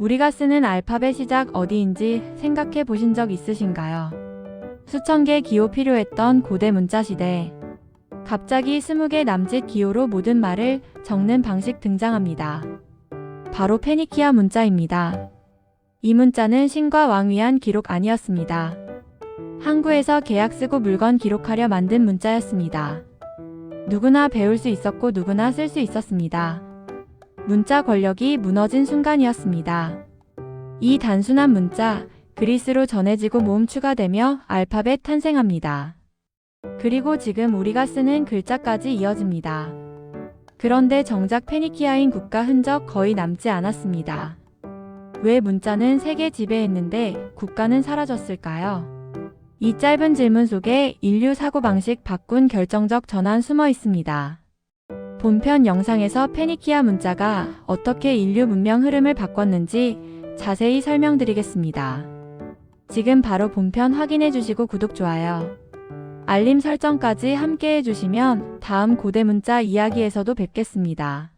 우리가 쓰는 알파벳 시작 어디인지 생각해 보신 적 있으신가요? 수천 개 기호 필요했던 고대 문자 시대. 갑자기 스무 개 남짓 기호로 모든 말을 적는 방식 등장합니다. 바로 페니키아 문자입니다. 이 문자는 신과 왕 위한 기록 아니었습니다. 항구에서 계약 쓰고 물건 기록하려 만든 문자였습니다. 누구나 배울 수 있었고 누구나 쓸 수 있었습니다. 문자 권력이 무너진 순간이었습니다. 이 단순한 문자, 그리스로 전해지고 모음 추가되며 알파벳 탄생합니다. 그리고 지금 우리가 쓰는 글자까지 이어집니다. 그런데 정작 페니키아인 국가 흔적 거의 남지 않았습니다. 왜 문자는 세계 지배했는데 국가는 사라졌을까요? 이 짧은 질문 속에 인류 사고방식 바꾼 결정적 전환 숨어 있습니다. 본편 영상에서 페니키아 문자가 어떻게 인류 문명 흐름을 바꿨는지 자세히 설명드리겠습니다. 지금 바로 본편 확인해 주시고 구독, 좋아요, 알림 설정까지 함께 해주시면 다음 고대 문자 이야기에서도 뵙겠습니다.